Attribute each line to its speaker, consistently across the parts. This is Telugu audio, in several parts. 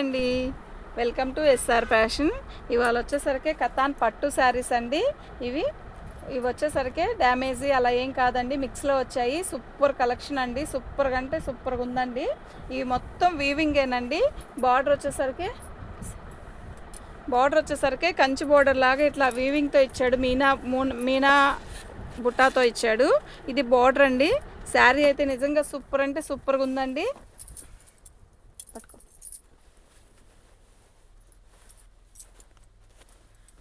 Speaker 1: అండి. వెల్కమ్ టు ఎస్ఆర్ ఫ్యాషన్ ఇవాళ వచ్చేసరికి కతాన్ పట్టు శారీస్ అండి. ఇవి ఇవి వచ్చేసరికి డ్యామేజీ అలా ఏం కాదండి. మిక్స్లో వచ్చాయి. సూపర్ కలెక్షన్ అండి. సూపర్గా అంటే సూపర్గా ఉందండి. ఇవి మొత్తం వీవింగేనండి బార్డర్ వచ్చేసరికి బార్డర్ వచ్చేసరికి కంచి బార్డర్ లాగా ఇట్లా వీవింగ్తో ఇచ్చాడు. మీనా మీనా బుట్టాతో ఇచ్చాడు. ఇది బార్డర్ అండి. శారీ అయితే నిజంగా సూపర్ అంటే సూపర్గా ఉందండి పట్టుకో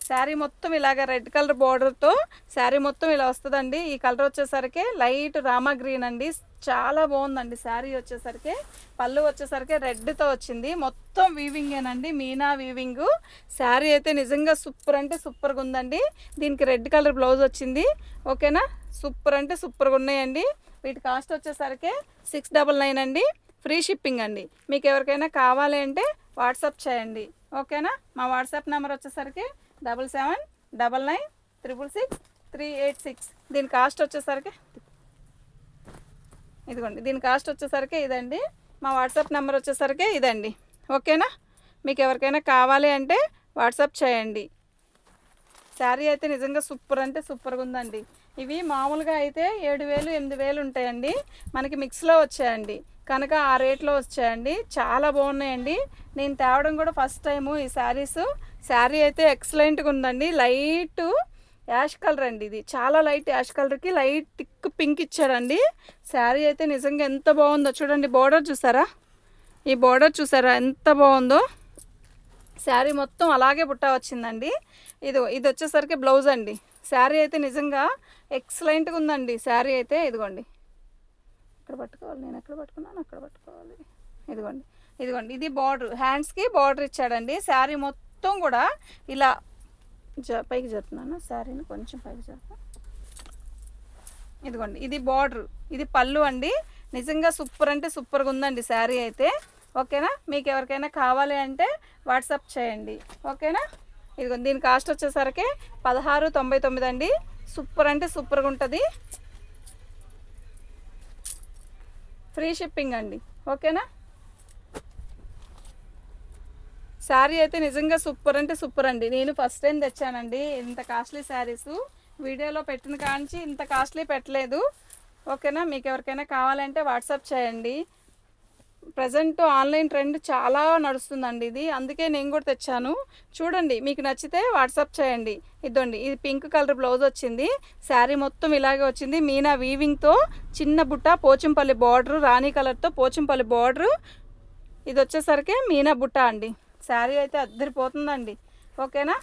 Speaker 1: శారీ మొత్తం ఇలాగ రెడ్ కలర్ బార్డర్తో శారీ మొత్తం ఇలా వస్తుందండి. ఈ కలర్ వచ్చేసరికి లైట్ రామా గ్రీన్ అండి. చాలా బాగుందండి శారీ వచ్చేసరికి. పళ్ళు వచ్చేసరికి రెడ్తో వచ్చింది. మొత్తం వీవింగేనండి మీనా వీవింగ్ శారీ అయితే నిజంగా సూపర్ అంటే సూపర్గా ఉందండి. దీనికి రెడ్ కలర్ బ్లౌజ్ వచ్చింది. ఓకేనా సూపర్ అంటే సూపర్గా ఉన్నాయండి. వీటి కాస్ట్ వచ్చేసరికి సిక్స్ డబల్ నైన్ అండి. ఫ్రీ షిప్పింగ్ అండి. మీకు ఎవరికైనా కావాలి అంటే వాట్సాప్ చేయండి. ఓకేనా మా వాట్సాప్ నెంబర్ వచ్చేసరికి double seven double nine triple six three eight six. దీని కాస్ట్ వచ్చేసరికి ఇదిగోండి దీని కాస్ట్ వచ్చేసరికి ఇదండి. మా వాట్సాప్ నెంబర్ వచ్చేసరికి ఇదండి. ఓకేనా? మీకు ఎవరికైనా కావాలి అంటే వాట్సాప్ చేయండి. శారీ అయితే నిజంగా సూపర్ అంటే సూపర్గా ఉందండి. ఇవి మామూలుగా అయితే ఏడు వేలు ఎనిమిది వేలు ఉంటాయండి. మనకి మిక్స్లో వచ్చాయండి. కనుక ఆ రేట్లో వచ్చాయండి. చాలా బాగున్నాయండి. నేను తేవడం కూడా ఫస్ట్ టైము ఈ శారీస్. శారీ అయితే ఎక్సలెంట్గా ఉందండి. లైట్ యాష్ కలర్ అండి ఇది. చాలా లైట్ యాష్ కలర్కి లైట్ టిక్ పింక్ ఇచ్చాడండి శారీ అయితే నిజంగా ఎంత బాగుందో చూడండి. బోర్డర్ చూసారా? ఈ బోర్డర్ చూసారా? ఎంత బాగుందో. శారీ మొత్తం అలాగే బుట్ట వచ్చిందండి. ఇది ఇది వచ్చేసరికి బ్లౌజ్ అండి. శారీ అయితే నిజంగా ఎక్సలెంట్గా ఉందండి. శారీ అయితే ఇదిగోండి. ఇక్కడ పట్టుకోవాలి? నేను ఎక్కడ పట్టుకున్నాను? అక్కడ పట్టుకోవాలి. ఇదిగోండి. ఇదిగోండి. ఇది బార్డర్. హ్యాండ్స్కి బార్డర్ ఇచ్చాడండి. శారీ మొత్తం కూడా ఇలా జ పైకి జరుపుతున్నాను? శారీని కొంచెం పైకి జరుపు. ఇదిగోండి ఇది బార్డర్. ఇది పళ్ళు అండి. నిజంగా సూపర్ అంటే సూపర్గా ఉందండి శారీ అయితే. ఓకేనా? మీకు ఎవరికైనా కావాలి అంటే వాట్సాప్ చేయండి. ఓకేనా? ఇదిగోండి దీని కాస్ట్ వచ్చేసరికి పదహారు తొంభై తొమ్మిది అండి. సూపర్ అంటే సూపర్గా ఉంటుంది. ఫ్రీ షిప్పింగ్ అండి. ఓకేనా? శారీ అయితే నిజంగా సూపర్ అంటే సూపర్ అండి. నేను ఫస్ట్ టైం తెచ్చానండి. ఇంత కాస్ట్లీ శారీస్ వీడియోలో పెట్టిన కాంచి ఇంత కాస్ట్లీ పెట్టలేదు. ఓకేనా? మీకు ఎవరికైనా కావాలంటే వాట్సాప్ చేయండి. ప్రజెంట్ ఆన్లైన్ ట్రెండ్ చాలా నడుస్తుందండి ఇది. అందుకే నేను కూడా తెచ్చాను. చూడండి మీకు నచ్చితే వాట్సాప్ చేయండి. ఇదండి ఇది పింక్ కలర్ బ్లౌజ్ వచ్చింది. శారీ మొత్తం ఇలాగే వచ్చింది. మీనా వీవింగ్తో చిన్న బుట్ట పోచంపల్లి బార్డర్ రాణి కలర్తో పోచంపల్లి బార్డర్ ఇది వచ్చేసరికి మీనా బుట్ట అండి. శారీ అయితే అద్దరిపోతుందండి. ఓకేనా?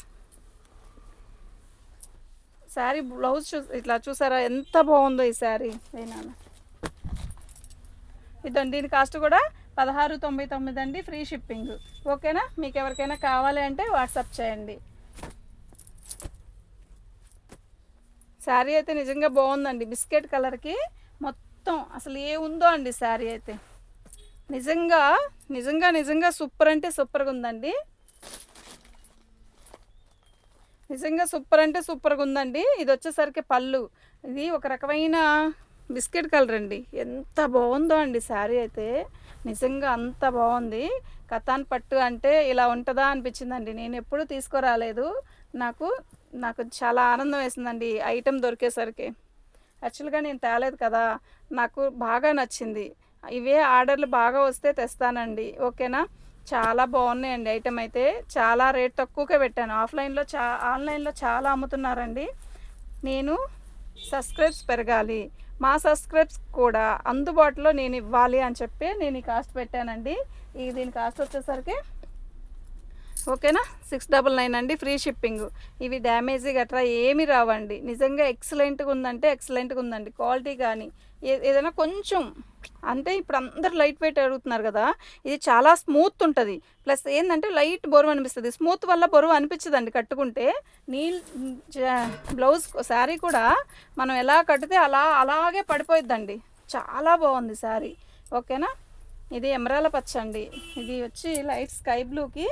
Speaker 1: శారీ బ్లౌజ్ చూ ఇట్లా చూసారా? ఎంత బాగుందో ఈ శారీ. అయినా ఇదండి దీని కాస్ట్ కూడా పదహారు తొంభై తొమ్మిది అండి ఫ్రీ షిప్పింగ్. ఓకేనా? మీకు ఎవరికైనా కావాలి అంటే వాట్సాప్ చేయండి. శారీ అయితే నిజంగా బాగుందండి. బిస్కెట్ కలర్కి మొత్తం అసలు ఏ ఉందో అండి శారీ అయితే. నిజంగా నిజంగా నిజంగా సూపర్ అంటే సూపర్గా ఉందండి. నిజంగా సూపర్ అంటే సూపర్గా ఉందండి. ఇది వచ్చేసరికి పళ్ళు. ఇది ఒక రకమైన బిస్కెట్ కలర్ అండి. ఎంత బాగుందో అండి శారీ అయితే. నిజంగా అంత బాగుంది. కథాన్ పట్టు అంటే ఇలా ఉంటుందా అనిపించిందండి. నేను ఎప్పుడూ తీసుకురాలేదు. నాకు నాకు చాలా ఆనందం వేసిందండి ఈ ఐటెం దొరికేసరికి. యాక్చువల్గా నేను తేలేదు కదా. నాకు బాగా నచ్చింది. ఇవే ఆర్డర్లు బాగా వస్తే తెస్తానండి. ఓకేనా? చాలా బాగున్నాయండి ఐటెం అయితే. చాలా రేట్ తక్కువకే పెట్టాను. ఆఫ్లైన్లో చా ఆన్లైన్లో చాలా అమ్ముతున్నారండి. నేను సబ్స్క్రైబ్స్ పెరగాలి. మా సబ్స్క్రైబ్స్ కూడా అందుబాటులో నేను ఇవ్వాలి అని చెప్పి నేను ఈ కాస్ట్ పెట్టానండి. ఈ దీని కాస్ట్ వచ్చేసరికి ఓకేనా? సిక్స్ డబల్ నైన్ అండి ఫ్రీ షిప్పింగ్. ఇవి డ్యామేజీ గట్రా ఏమి రావండి. నిజంగా ఎక్సలెంట్గా ఉందంటే ఎక్సలెంట్గా ఉందండి. క్వాలిటీ కానీ ఏ- ఏదైనా కొంచెం అంటే ఇప్పుడు అందరు లైట్ వెయిట్ అడుగుతున్నారు కదా ఇది చాలా స్మూత్ ఉంటుంది. ప్లస్ ఏంటంటే లైట్ బరువు అనిపిస్తుంది. స్మూత్ వల్ల బరువు అనిపించదండి కట్టుకుంటే. నీ జ- బ్లౌజ్ శారీ కూడా మనం ఎలా కట్టితే అలా అలాగే పడిపోయిద్దండి. చాలా బాగుంది శారీ. ఓకేనా? ఇది ఎమరాల పచ్చ అండి ఇది వచ్చి లైట్ స్కై బ్లూకి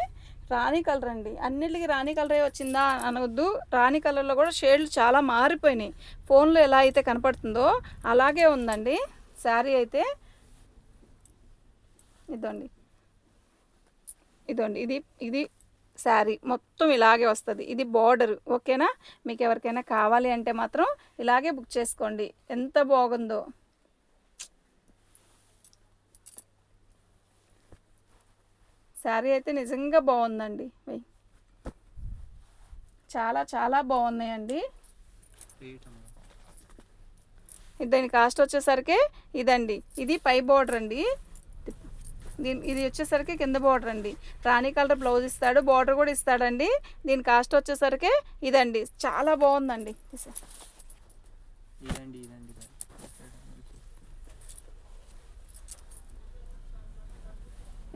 Speaker 1: రాణి కలర్ అండి. అన్నిటికీ రాణి కలరే వచ్చిందా అనవద్దు రాణి కలర్లో కూడా షేడ్లు చాలా మారిపోయినాయి. ఫోన్లో ఎలా అయితే కనపడుతుందో అలాగే ఉందండి. శారీ అయితే ఇదండి. ఇదండి. ఇది ఇది శారీ మొత్తం ఇలాగే వస్తుంది. ఇది బార్డర్ ఓకేనా? మీకు ఎవరికైనా కావాలి అంటే మాత్రం ఇలాగే బుక్ చేసుకోండి. ఎంత బాగుందో. శారీ అయితే నిజంగా బాగుందండి. చాలా చాలా బాగున్నాయండి. దీని కాస్ట్ వచ్చేసరికి ఇదండి. ఇది పై బోర్డర్ అండి. దీని ఇది వచ్చేసరికి కింద బార్డర్ అండి. రాణి కలర్ బ్లౌజ్ ఇస్తాడు బార్డర్ కూడా ఇస్తాడండి. దీని కాస్ట్ వచ్చేసరికి ఇదండి. చాలా బాగుందండి తీసే.
Speaker 2: ఇదండి ఇదండి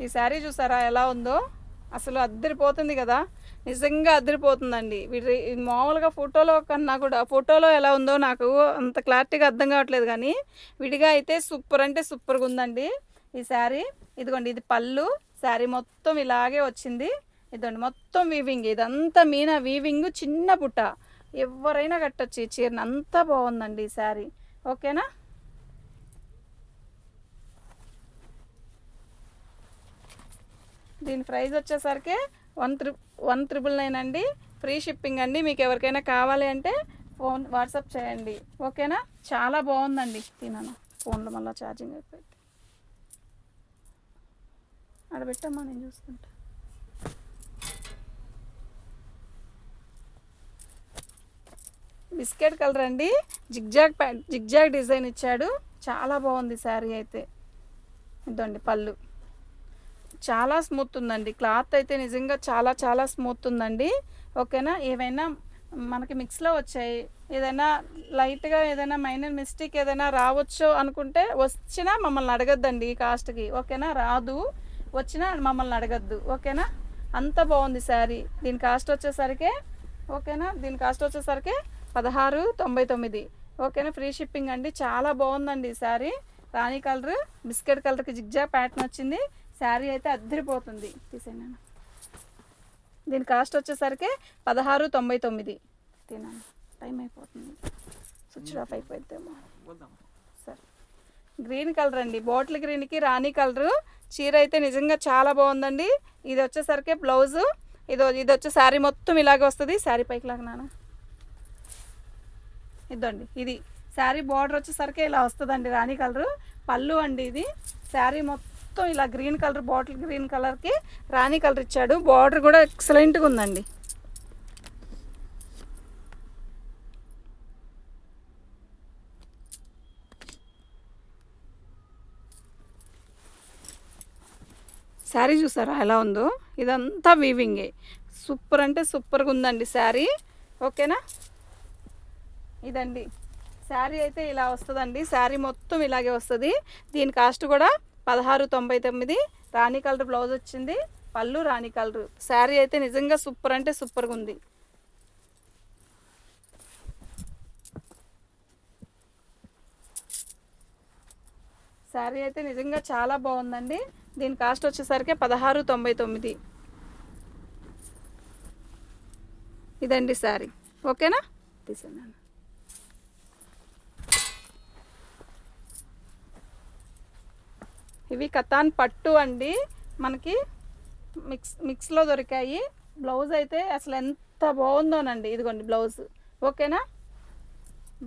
Speaker 1: ఈ శారీ చూసారా ఎలా ఉందో? అసలు అద్దరిపోతుంది కదా? నిజంగా అద్దరిపోతుందండి. వీటి మామూలుగా ఫోటోలో కన్నా కూడా ఫోటోలో ఎలా ఉందో నాకు అంత క్లారిటీగా అర్థం కావట్లేదు కానీ విడిగా అయితే సూపర్ అంటే సూపర్గా ఉందండి ఈ శారీ. ఇదిగోండి ఇది పళ్ళు. శారీ మొత్తం ఇలాగే వచ్చింది. ఇదిగోండి మొత్తం వీవింగ్ ఇదంతా మీనా వీవింగ్ చిన్న పుట్ట. ఎవరైనా కట్టొచ్చు ఈ చీరని. అంతా బాగుందండి ఈ శారీ. ఓకేనా? దీని ప్రైస్ వచ్చేసరికి one three one triple nine అండి. ఫ్రీ షిప్పింగ్ అండి. మీకు ఎవరికైనా కావాలి అంటే ఫోన్ వాట్సాప్ చేయండి. ఓకేనా? చాలా బాగుందండి. తినను. ఫోన్లో మళ్ళీ ఛార్జింగ్ అయిపోయింది. అక్కడ పెట్టమ్మా నేను చూసుకుంటా. బిస్కెట్ కలర్ అండి. జిగ్జాగ్ ప్యాంట్ జిగ్జాగ్ డిజైన్ ఇచ్చాడు. చాలా బాగుంది శారీ అయితే. ఇదండి పళ్ళు. చాలా స్మూత్ ఉందండి క్లాత్ అయితే నిజంగా చాలా చాలా స్మూత్ ఉందండి ఓకేనా? ఏవైనా మనకి మిక్స్లో వచ్చాయి. ఏదైనా లైట్గా ఏదైనా మైనర్ మిస్టేక్ ఏదైనా రావచ్చు అనుకుంటే వచ్చినా మమ్మల్ని అడగద్దండి ఈ కాస్ట్కి. ఓకేనా? రాదు. వచ్చినా మమ్మల్ని అడగద్దు. ఓకేనా? అంత బాగుంది శారీ. దీని కాస్ట్ వచ్చేసరికి ఓకేనా? దీని కాస్ట్ వచ్చేసరికి పదహారు తొంభై తొమ్మిది. ఓకేనా? ఫ్రీ షిప్పింగ్ అండి. చాలా బాగుందండి ఈ శారీ. రాణి కలర్. బిస్కెట్ కలర్కి జిగ్జా ప్యాటర్న్ వచ్చింది. శారీ అయితే అద్దరిపోతుంది. తీసేనా దీని కాస్ట్ వచ్చేసరికి పదహారు తొంభై తొమ్మిది. తినాను టైం అయిపోతుంది. స్విచ్ ఆఫ్ అయిపోద్దేమో సరే. గ్రీన్ కలర్ అండి. బాటిల్ గ్రీన్కి రాణి కలరు. చీర అయితే నిజంగా చాలా బాగుందండి. ఇది వచ్చేసరికి బ్లౌజు. ఇది ఇది వచ్చే శారీ మొత్తం ఇలాగే వస్తుంది. శారీ పైకి లాగా నాన్న. ఇదండి ఇది శారీ బార్డర్ వచ్చేసరికి ఇలా వస్తుందండి రాణి కలరు. పళ్ళు అండి ఇది. శారీ మొత్తం మొత్తం ఇలా గ్రీన్ కలర్ బాటిల్ గ్రీన్ కలర్కి రాణి కలర్ ఇచ్చాడు. బార్డర్ కూడా ఎక్సలెంట్గా ఉందండి. శారీ చూసారా? ఎలా ఉందో? ఇదంతా వీవింగే సూపర్ అంటే సూపర్గా ఉందండి శారీ ఓకేనా? ఇదండి. శారీ అయితే ఇలా వస్తుందండి. శారీ మొత్తం ఇలాగే వస్తుంది. దీని కాస్ట్ కూడా పదహారు తొంభై తొమ్మిది రాణి కలర్ బ్లౌజ్ వచ్చింది. పళ్ళు రాణి కలర్. శారీ అయితే నిజంగా సూపర్ అంటే సూపర్గా ఉంది. శారీ అయితే నిజంగా చాలా బాగుందండి. దీని కాస్ట్ వచ్చేసరికి పదహారు తొంభై తొమ్మిది. ఇదండి శారీ. ఓకేనా? తీసేయండి ఇవి కతాన్ పట్టు అండి. మనకి మిక్స్ మిక్స్లో దొరికాయి. బ్లౌజ్ అయితే అసలు ఎంత బాగుందోనండి. ఇదిగోండి బ్లౌజ్. ఓకేనా?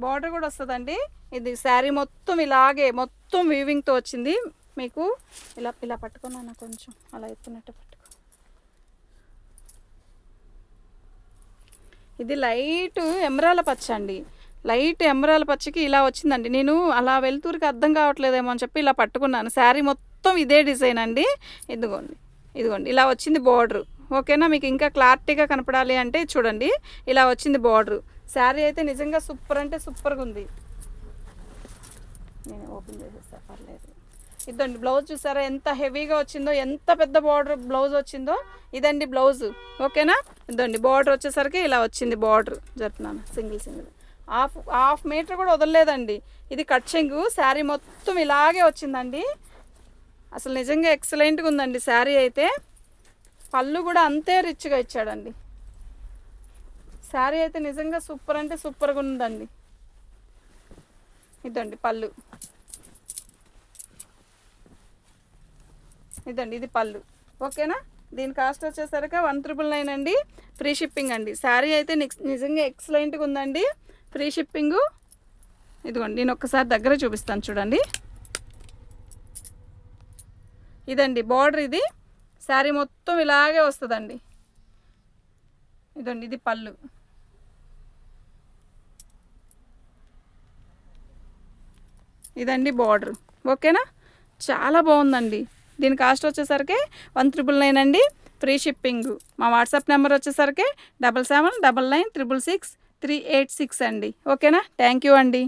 Speaker 1: బార్డర్ కూడా వస్తుందండి. ఇది శారీ మొత్తం ఇలాగే మొత్తం వీవింగ్తో వచ్చింది. మీకు ఇలా ఇలా పట్టుకున్నాను కొంచెం? అలా ఎత్తున్నట్టు పట్టుకో. ఇది లైట్ ఎమరాల పచ్చ అండి. లైట్ ఎమరాల పచ్చకి ఇలా వచ్చిందండి. నేను అలా వెళ్తూరికి అర్థం కావట్లేదేమో అని చెప్పి ఇలా పట్టుకున్నాను. శారీ మొత్తం ఇదే డిజైన్ అండి. ఇదిగోండి. ఇదిగోండి. ఇలా వచ్చింది బార్డర్. ఓకేనా? మీకు ఇంకా క్లారిటీగా కనపడాలి అంటే చూడండి. ఇలా వచ్చింది బార్డర్. శారీ అయితే నిజంగా సూపర్ అంటే సూపర్గా ఉంది. నేను ఓపెన్ చేసేస్తా పర్లేదు. ఇదండి బ్లౌజ్ చూసారా? ఎంత హెవీగా వచ్చిందో ఎంత పెద్ద బార్డర్ బ్లౌజ్ వచ్చిందో. ఇదండి బ్లౌజ్. ఓకేనా? ఇదండి బార్డర్ వచ్చేసరికి ఇలా వచ్చింది border. జరుపుతున్నాను. Single single. Half half metre కూడా వదలలేదండి. ఇది కట్చింగ్ శారీ మొత్తం ఇలాగే వచ్చిందండి. అసలు నిజంగా ఎక్సలెంట్గా ఉందండి శారీ అయితే. పళ్ళు కూడా అంతే రిచ్గా ఇచ్చాడండి. శారీ అయితే నిజంగా సూపర్ అంటే సూపర్గా ఉందండి. ఇదండి పళ్ళు. ఇదండి ఇది పళ్ళు. ఓకేనా? దీని కాస్ట్ వచ్చేసరికి వన్ త్రిబుల్ నైన్ అండి. ఫ్రీ షిప్పింగ్ అండి. శారీ అయితే నిజంగా ఎక్సలెంట్గా ఉందండి. ఫ్రీ షిప్పింగు ఇదిగోండి నేను ఒక్కసారి దగ్గర చూపిస్తాను చూడండి. ఇదండి బార్డర్ ఇది. శారీ మొత్తం ఇలాగే వస్తుందండి. ఇదండి ఇది పళ్ళు. ఇదండి బార్డర్. ఓకేనా? చాలా బాగుందండి. దీని కాస్ట్ వచ్చేసరికి వన్ త్రిబుల్ నైన్ అండి. ఫ్రీ షిప్పింగ్ మా వాట్సాప్ నెంబర్ వచ్చేసరికి double seven double nine triple six. Three eight six అండి. ఓకేనా? థ్యాంక్ యూ అండి.